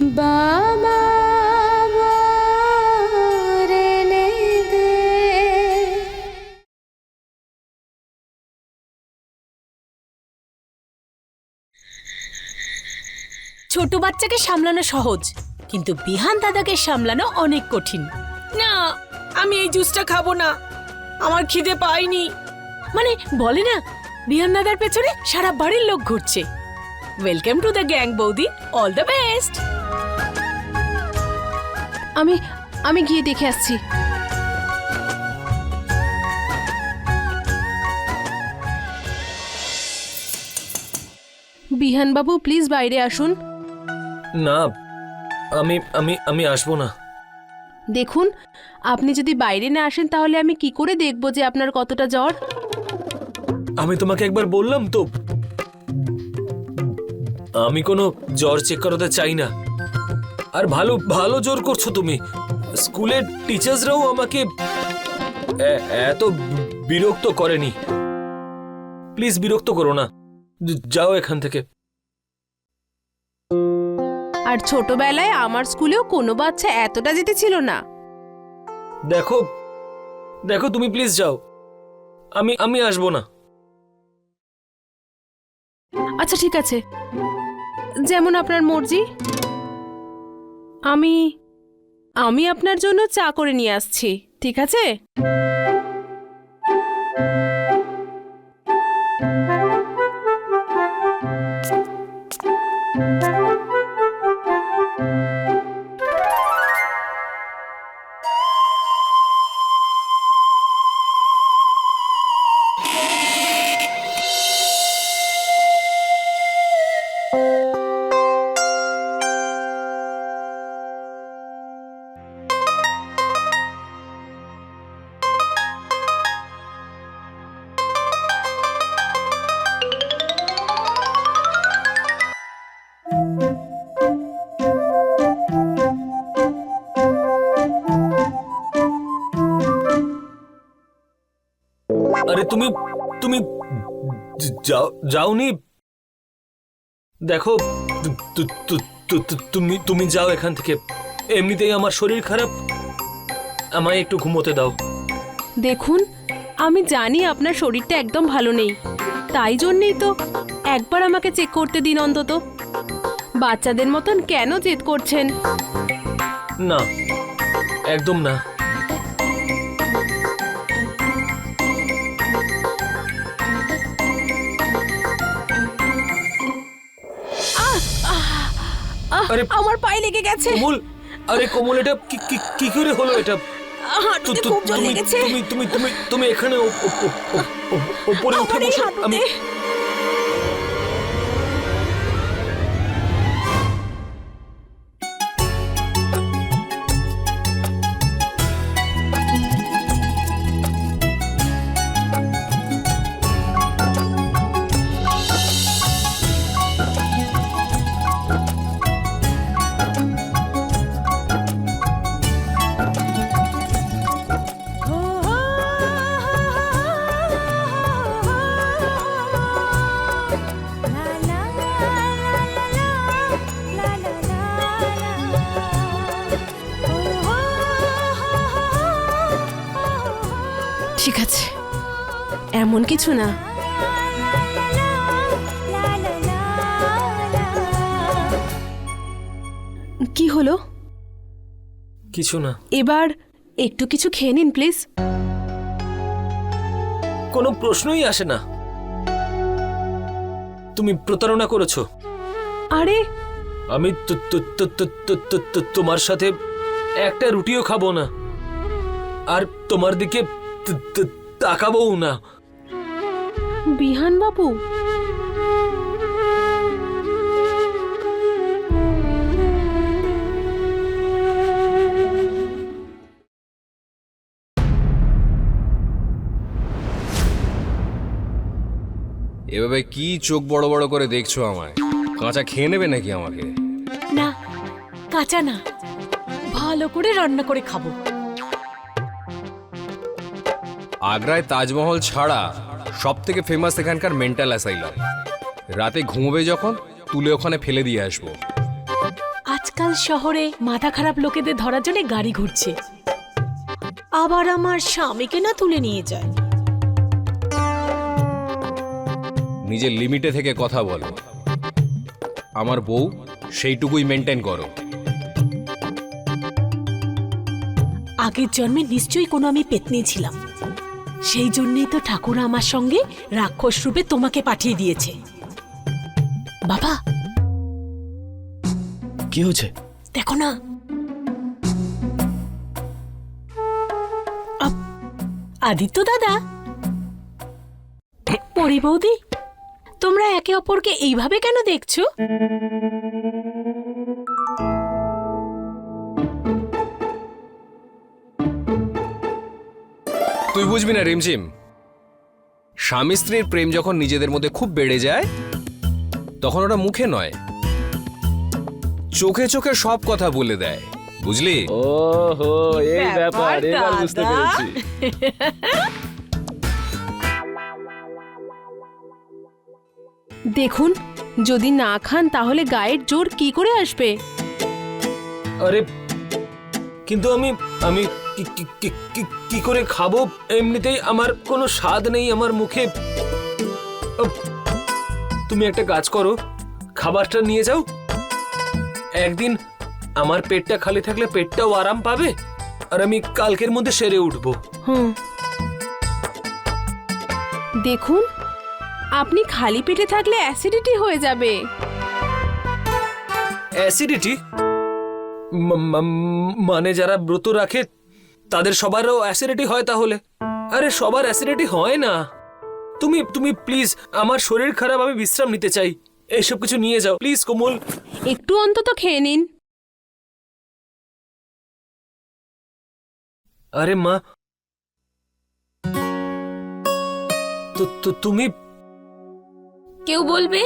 বাবা ছোট বাচ্চাকে সামলানো সহজ কিন্তু বিহান দাদাকে সামলানো অনেক কঠিন। না আমি এই জুসটা খাব না। আমার খিদে পাইনি। মানে বলে না বিহান দাদার পেছনে সারা বাড়ির লোক ঘুরছে। ওয়েলকাম টু দ্য গ্যাং বৌদি। অল দ্য বেস্ট আমি আমি গিয়ে দেখে আসছি। বিহানবাবু প্লিজ বাইরে আসুন। না আমি আমি আমি আসব না। দেখুন আপনি যদি বাইরে না আসেন তাহলে আমি কি করে দেখব যে আপনার কতটা জ্বর? আমি তোমাকে একবার বললাম তো। আমি কোনো জ্বর চেক করাতে চাই না। আর ভালো ভালো জোর করছ তুমি। স্কুলের টিচার্সরাও আমাকে এত বিরক্ত করেনি। প্লিজ বিরক্ত করো না। যাও এখান থেকে। আর ছোটবেলায় আমার স্কুলেও কোনো বাচ্চা এতটা যেতে ছিল না। দেখো দেখো তুমি প্লিজ যাও। আমি আমি আসব না। আচ্ছা ঠিক আছে। যেমন আপনার মর্জি। আমি আমি আপনার জন্য চা করে নিয়ে আসছি ঠিক আছে? তুমি তুমি যাও যাওনি? দেখো তুমি তুমি যাও এখান থেকে। এমনিতেই আমার শরীর খারাপ। আমায় একটু ঘুমোতে দাও। দেখুন আমি জানি আপনার শরীরটা একদম ভালো নেই। তাই জন্যেই তো একবার আমাকে চেক করতে দিন অন্তত। বাচ্চাদের মতন কেন জেদ করছেন? না একদম না। আরে- আমার পায়ে লেগে গেছে। কোমল আরে কোমল এটা কি কি- কি করে হলো এটা? হাঁটুতে খুব জল লেগেছে। তুমি তুমি তুমি তুমি এখানে ওপরে উঠে বসো। আমি কিছু না। কি হলো? কিছু না। এবার একটু কিছু খেয়ে নিন প্লিজ। কোনো প্রশ্নই আসে না। তুমি প্রতারণা করেছ। আরে। আমি তোমার সাথে একটা রুটিও খাব না। আর তোমার দিকে তাকাবোও না। বিহান বাবু? এভাবে কি চোখ বড় বড় করে দেখছ আমায়? কাঁচা খেয়ে নেবে নাকি আমাকে? না কাঁচা না। ভালো করে রান্না করে খাব। আগ্রায় তাজমহল ছাড়া সব থেকে ফেমাস এখানকার মেন্টাল অ্যাসাইলাম রাতে ঘুমোবে যখন তুলে ওখানে ফেলে দিয়ে আসব। আজকাল শহরে মাথা খারাপ লোকেদের ধরার জন্য গাড়ি ঘুরছে। আবার আমার স্বামীকে না তুলে নিয়ে যায়। নিজের লিমিটে থেকে কথা বলো। আমার বউ সেইটুকুই মেনটেন করো। আগের জন্মে নিশ্চয়ই কোনো আমি পেতনি ছিলাম। সেই জন্যই তো ঠাকুর আমার সঙ্গে রাক্ষস রূপে তোমাকে পাঠিয়ে দিয়েছে। বাবা। কি হয়েছে? দেখো না। আদিত্য দাদা। পরি বৌদি তোমরা একে অপরকে এইভাবে কেন দেখছ? তুই বুঝবি না রিমঝিম। স্বামী স্ত্রীর প্রেম যখন নিজেদের মধ্যে খুব বেড়ে যায় তখন ওটা মুখে নয় চোখে চোখে সব কথা বলে দেয় বুঝলি? ওহো এই ব্যাপার, ব্যাপার এবার বুঝতে পেরেছি। দেখুন যদি না খান তাহলে গায়ের জোর কি করে আসবে? আরে কিন্তু আমি আমি কি- করে খাব? এমনিতেই আমার কোনো স্বাদ নেই আমার মুখে। তুমি একটা কাজ করো খাবারটা নিয়ে যাও। একদিন আমার পেটটা খালি থাকলে পেটটাও আরাম পাবে আর আমি কালকের মধ্যে সেরে উঠবো। হুম। দেখুন আপনি খালি পেটে থাকলে অ্যাসিডিটি হয়ে যাবে। অ্যাসিডিটি? মানে যারা ব্রত রাখে তাদের সবারও অ্যাসিডিটি হয় তাহলে? আরে সবার অ্যাসিডিটি হয় না। তুমি তুমি প্লিজ আমার শরীর খারাপ আমি বিশ্রাম নিতে চাই। এইসব কিছু নিয়ে যাও। প্লিজ কোমল। একটু অন্তত খেয়ে নিন। আরে মা। তো তুমি কেউ বলবে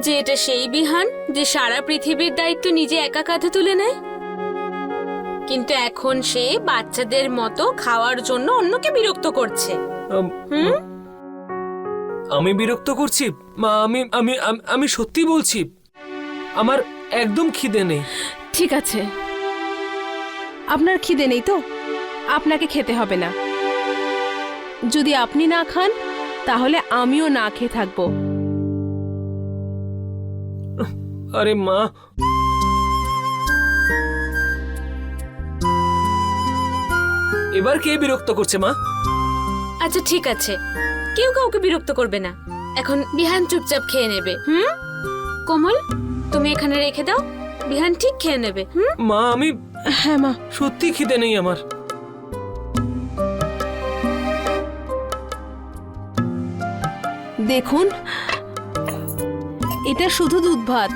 যে এটা সেই বিহান যে সারা পৃথিবীর দায়িত্ব নিজে একা কাঁধে তুলে নেয়? কিন্তু এখন সে বাচ্চাদের মতো খাওয়ার জন্য অন্যকে বিরক্ত করছে। আম, হুম? আমি বিরক্ত করছি? মা আমি আমি আম- আমি সত্যি বলছি আমার একদম খিদে নেই। ঠিক আছে। আপনার খিদে নেই তো? আপনাকে খেতে হবে না। যদি আপনি না খান তাহলে আমিও না খেয়ে থাকব। আরে মা এবার কে বিরক্ত করছে মা? আচ্ছা ঠিক আছে। কেউ কাউকে বিরক্ত করবে না। এখন বিহান চুপচাপ খেয়ে নেবে হুম? কোমল তুমি এখানে রেখে দাও। বিহান ঠিক খেয়ে নেবে হুম? মা আমি হ্যাঁ মা সত্যি খিদে নেই আমার। দেখুন এটা শুধু দুধ ভাত।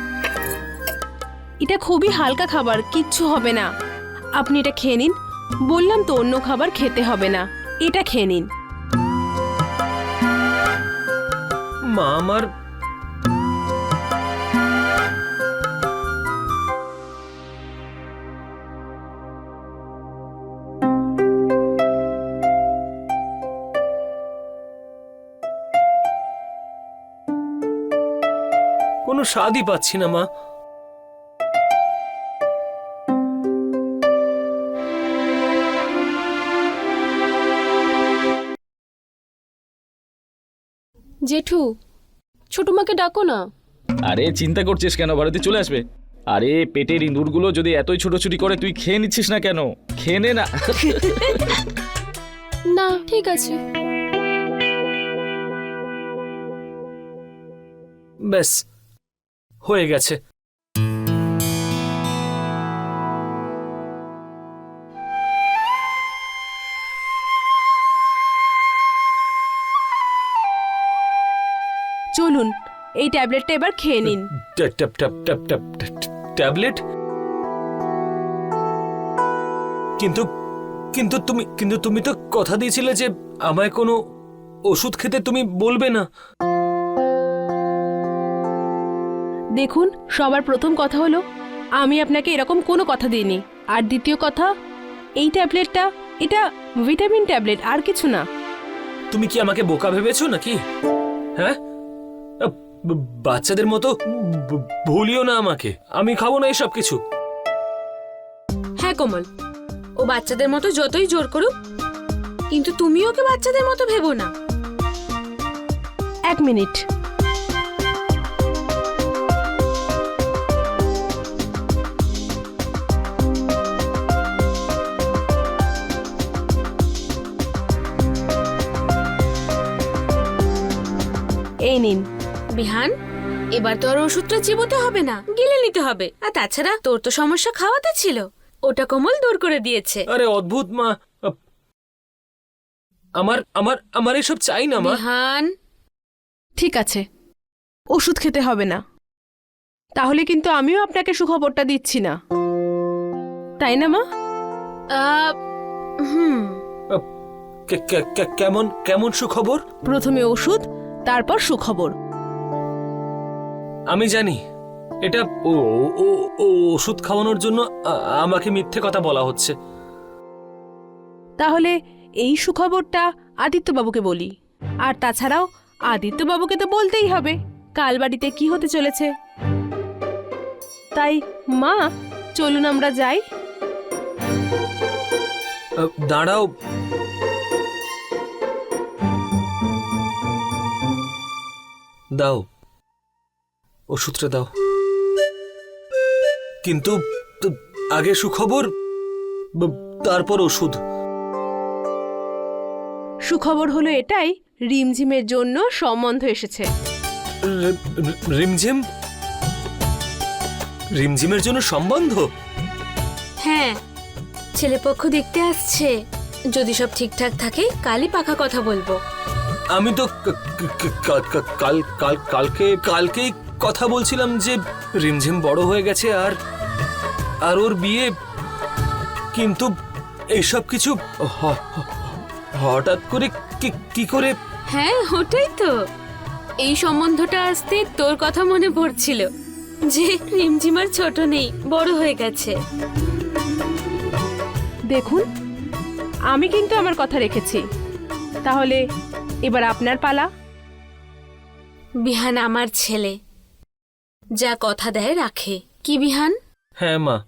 এটা খুবই হালকা খাবার কিচ্ছু হবে না। আপনি এটা খেয়ে নিন। বললাম তো অন্য খাবার খেতে হবে না। এটা খেয়ে নিন। মা, আমার কোনো স্বাদই পাচ্ছি না, মা। জেঠু ছোট মাকে ডাকো না। আরে চিন্তা করছিস কেন? ভারতী চলে আসবে। আরে পেটের ইঁদুরগুলো যদি এতই ছোটাছুটি করে তুই খেয়ে নিচ্ছিস না কেন? খেয়ে নে না। না ঠিক আছে। ব্যাস হয়ে গেছে। এই ট্যাবলেটটা এবার খেয়ে নিন। ট্যাবলেট? কিন্তু কিন্তু তুমি কিন্তু তুমি তো কথা দিয়েছিলে যে আমায় কোনো ওষুধ খেতে তুমি বলবে না। দেখুন সবার প্রথম কথা হলো আমি আপনাকে এরকম কোনো কথা দিইনি। আর দ্বিতীয় কথা এই ট্যাবলেটটা এটা ভিটামিন ট্যাবলেট আর কিছু না। তুমি কি আমাকে বোকা ভেবেছো নাকি? হ্যাঁ? বাচ্চাদের মতো? ভুলিও না আমাকে। আমি খাব না এসব কিছু। হ্যাঁ কোমল। ও বাচ্চাদের মতো যতই জোর করুক কিন্তু তুমি ওকে বাচ্চাদের মতো ভেবো না। এক মিনিট। এই নিন। বিহান এবার তো আর ওষুধটা চিবোতে হবে না গিলে নিতে হবে। আর তাছাড়া তোর তো সমস্যা খাওয়াতে ছিল ওটা কোমল দূর করে দিয়েছে। আরে অদ্ভুত মা। আমার আমার আমার এসব চাই না মা। বিহান। ঠিক আছে ওষুধ খেতে হবে না। তাহলে কিন্তু আমিও আপনাকে সুখবরটা দিচ্ছি না। তাই না মা? আহ, হুম। কে- কে- কে- কেমন কেমন সুখবর? প্রথমে ওষুধ তারপর সুখবর। আমি জানি। এটা ও ও- ও- ওষুধ খাওয়ানোর জন্য আমাকে মিথ্যে কথা বলা হচ্ছে। তাহলে এই সুখবরটা আদিত্যবাবুকে বলি। আর তাছাড়াও আদিত্যবাবুকে তো বলতেই হবে কাল বাড়িতে কি হতে চলেছে। তাই মা চলুন আমরা যাই। দাঁড়াও। দাও। ওষুধটা দাও। কিন্তু আগে সুখবর তারপর ওষুধ। সুখবর হলো এটাই রিমঝিমের জন্য সম্বন্ধ এসেছে। রিমঝিম? রিমঝিমের জন্য সম্বন্ধ? হ্যাঁ ছেলেপক্ষ দেখতে আসছে। যদি সব ঠিকঠাক থাকে কালই পাকা কথা বলব। আমি তো কাল কাল কালকে কালকেই কথা বলছিলাম যে রিমঝিম বড় হয়ে গেছে আর আর ওর বিয়ে কিন্তু এইসব কিছু হঠাৎ করে কি কি করে? হ্যাঁ ওটাই তো। এই সম্বন্ধটা আসতে তোর কথা মনে পড়ছিল যে রিমঝিমার ছোট নেই বড় হয়ে গেছে। দেখুন আমি কিন্তু আমার কথা রেখেছি। তাহলে এবার আপনার পালা। বিহান আমার ছেলে। যা কথা দেয় রাখে। কি বিহান? হ্যাঁ মা।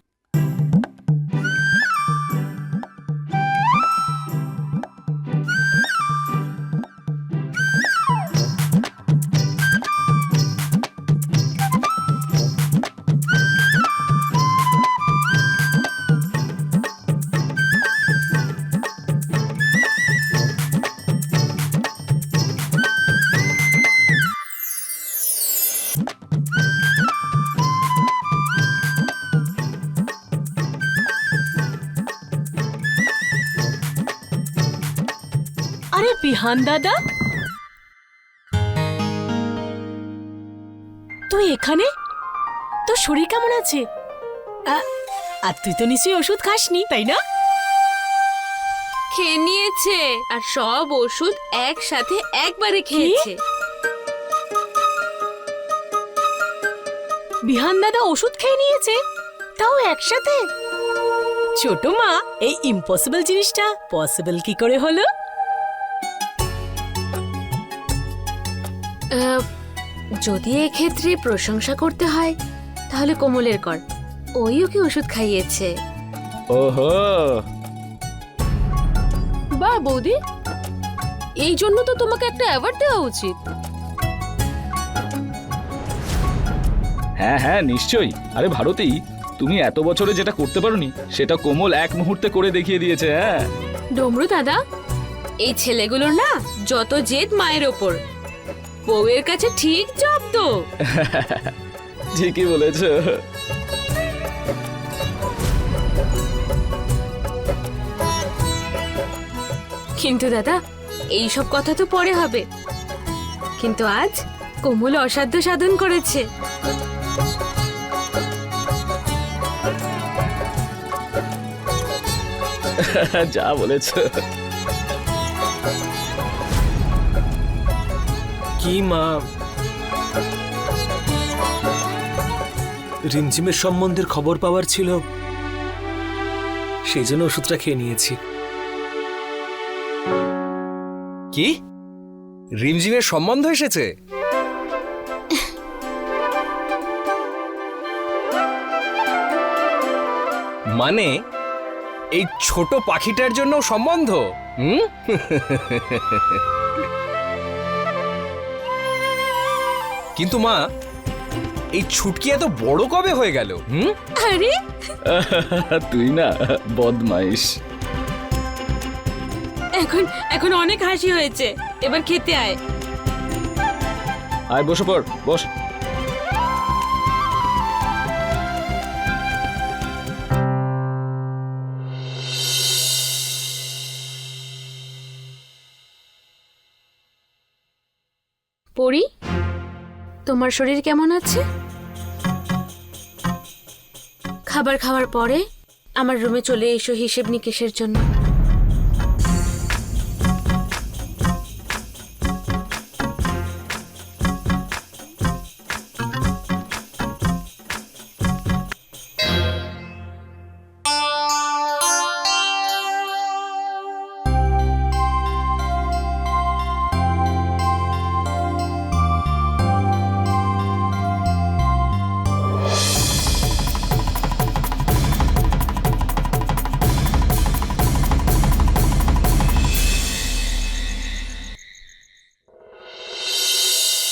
বিহান দাদা? তুই এখানে? তোর শরীর কেমন আছে? আর তুই তো নিশ্চয়ই ওষুধ খাসনি তাই না? খেয়ে নিয়েছে আর সব ওষুধ একসাথে একবারে খেয়েছে। বিহান দাদা ওষুধ খেয়ে নিয়েছে? তাও একসাথে? ছোট মা এই ইম্পসিবল জিনিসটা পসিবল কি করে হলো? যদি এক্ষেত্রে প্রশংসা করতে হয় তাহলে কোমলের কর। ওই ওকে ওষুধ খাইয়েছে? ওহো! বা বৌদি এই জন্য তো তোমাকে একটা অ্যাওয়ার্ড দেওয়া উচিত। হ্যাঁ হ্যাঁ নিশ্চয়ই। আরে ভারতী তুমি এত বছরে যেটা করতে পারোনি সেটা কোমল এক মুহূর্তে করে দেখিয়ে দিয়েছে হ্যাঁ। ডমরু দাদা এই ছেলেগুলোর না যত জেদ মায়ের ওপর। বউয়ের কাছে ঠিক জব্দ ঠিকই বলেছ। কিন্তু দাদা এই সব কথা তো পরে হবে। কিন্তু আজ কোমল অসাধ্য সাধন করেছে। যা বলেছ। রিমঝিমের সম্বন্ধের খবর পাওয়ার ছিল সেই জন্য ওষুধটা খেয়ে নিয়েছি। কি? রিমঝিমের সম্বন্ধ এসেছে? মানে এই ছোট পাখিটার জন্য সম্বন্ধ? হুম? কিন্তু মা এই ছুটকি এত বড় কবে হয়ে গেল হুম? আরে। তুই না বদমাইশ। এখন এখন অনেক হাসি হয়েছে। এবার খেতে আয়। আয় বসে পড় বস। তোমার শরীর কেমন আছে? খাবার খাওয়ার পরে আমার রুমে চলে এসো হিসেব নিকেশের জন্য।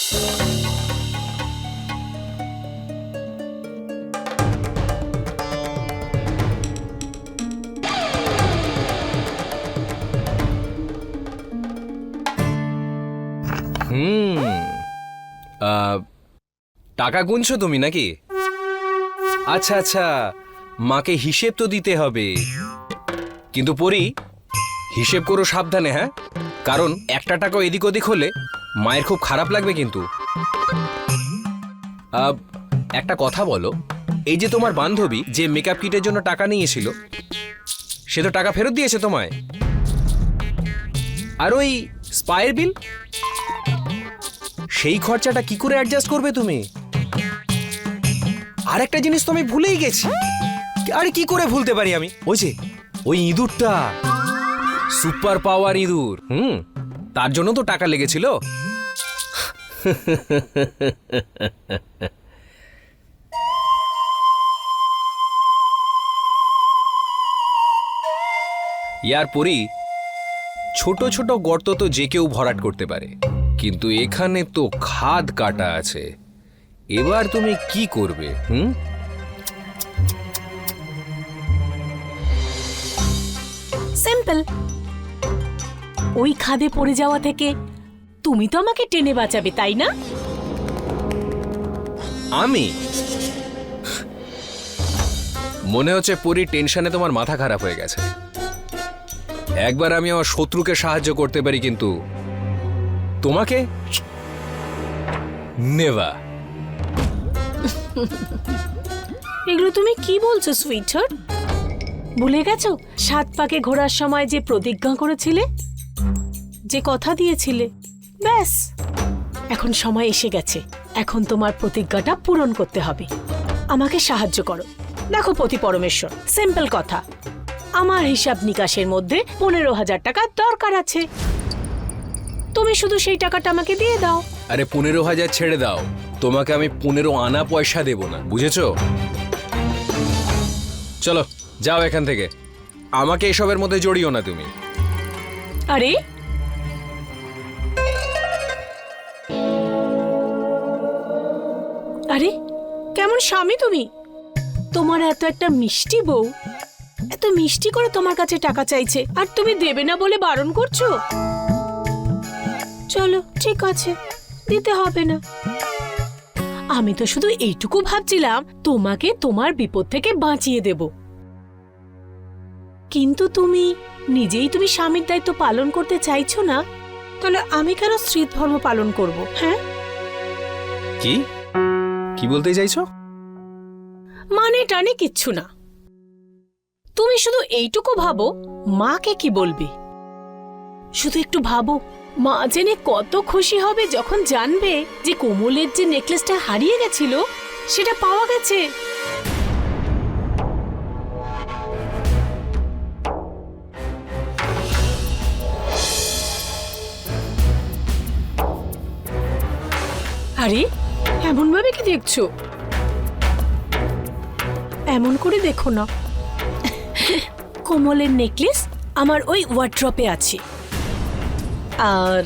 হুম। টাকা গুনছো তুমি নাকি? আচ্ছা আচ্ছা মাকে হিসেব তো দিতে হবে। কিন্তু পরি, হিসেব করো সাবধানে হ্যাঁ? কারণ একটা টাকা এদিক ওদিক হলে মায়ের খুব খারাপ লাগবে কিন্তু। একটা কথা বলো, এই যে তোমার বান্ধবী যে মেকআপ কিটের জন্য টাকা নিয়েছিল, সে তো টাকা ফেরত দিয়েছে তোমায়? আর ওই স্পায়ের বিল সেই খরচাটা কি করে অ্যাডজাস্ট করবে তুমি? আর একটা জিনিস তো আমি ভুলেই গেছি। আরে কি করে ভুলতে পারি আমি? ওই যে, ওই ইঁদুরটা। সুপার পাওয়ার ইঁদুর, হুম? তার জন্য তো টাকা লেগেছিল। ইয়ার পরই ছোট ছোট গর্ত তো যে কেউ ভরাট করতে পারে। কিন্তু এখানে তো খাদ কাটা আছে। এবার তুমি কি করবে, হুম? সিম্পল ওই খাদে পড়ে যাওয়া থেকে তুমি তো আমাকে টেনে বাঁচাবে তাই না? আমি? মনে হচ্ছে পুরি টেনশনে তোমার মাথা খারাপ হয়ে গেছে। একবার আমি আমার শত্রুকে সাহায্য করতে পারি কিন্তু তোমাকে? নেভা। এগুলো তুমি কি বলছো সুইটহার্ট ভুলে গেছো? সাত পাকে ঘোরার সময় যে প্রতিজ্ঞা করেছিলে? যে কথা দিয়েছিলে? ব্যাস। এখন সময় এসে গেছে। এখন তোমার প্রতিজ্ঞাটা পূরণ করতে হবে। আমাকে সাহায্য করো। দেখো পতি পরমেশ্বর সিম্পল কথা। আমার হিসাব নিকাশের মধ্যে পনেরো হাজার টাকা দরকার আছে। তুমি শুধু সেই টাকাটা আমাকে দিয়ে দাও। আরে পনেরো হাজার ছেড়ে দাও। তোমাকে আমি পনেরো আনা পয়সা দেব না বুঝেছ? চলো যাও এখান থেকে। আমাকে এসবের মধ্যে জড়িও না তুমি। আরে আরে কেমন স্বামী তুমি? তোমার এত একটা মিষ্টি বউ। এত মিষ্টি করে তোমার কাছে টাকা চাইছে। আর তুমি দেবে না বলে বারণ করছ? চলো, ঠিক আছে। দিতে হবে না। আমি তো শুধু এইটুকু ভাবছিলাম, তোমাকে তোমার বিপদ থেকে বাঁচিয়ে দেব। কিন্তু তুমি নিজেই তুমি স্বামীর দায়িত্ব পালন করতে চাইছো না, তাহলে আমি কেন স্ত্রী ধর্ম পালন করব হ্যাঁ? কি? কি বলতে চাইছো? মানে টানে কিচ্ছু না। তুমি শুধু এইটুকু ভাবো, মাকে কি বলবে? শুধু একটু ভাবো, মা জেনে কত খুশি হবে যখন জানবে যে কোমলের যে নেকলেসটা হারিয়ে গেছিল, সেটা পাওয়া গেছে। আরে এমন ভাবে কি দেখছ? এমন করে দেখো না। কোমলের নেকলেস আমার ওই ওয়ার্ড্রপে আছে। আর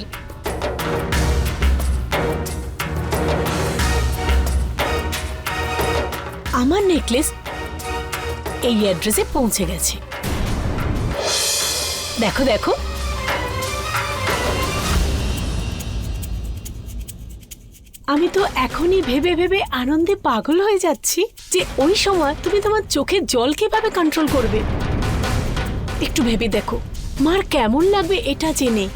আমার নেকলেস এই অ্যাড্রেসে পৌঁছে গেছে। দেখো দেখো। আমি তো এখনই ভেবে ভেবে আনন্দে পাগল হয়ে যাচ্ছি যে ওই সময় তুমি তোমার চোখের জল কীভাবে কন্ট্রোল করবে? একটু ভেবে দেখো, মার কেমন লাগবে এটা জেনে?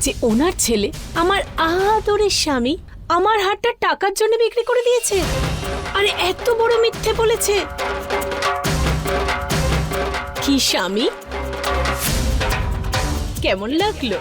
যে ওনার ছেলে আমার আদরের স্বামী আমার হাতটা টাকার জন্য বিক্রি করে দিয়েছে। আরে এত বড় মিথ্যে বলেছে। কি স্বামী? কেমন লাগল?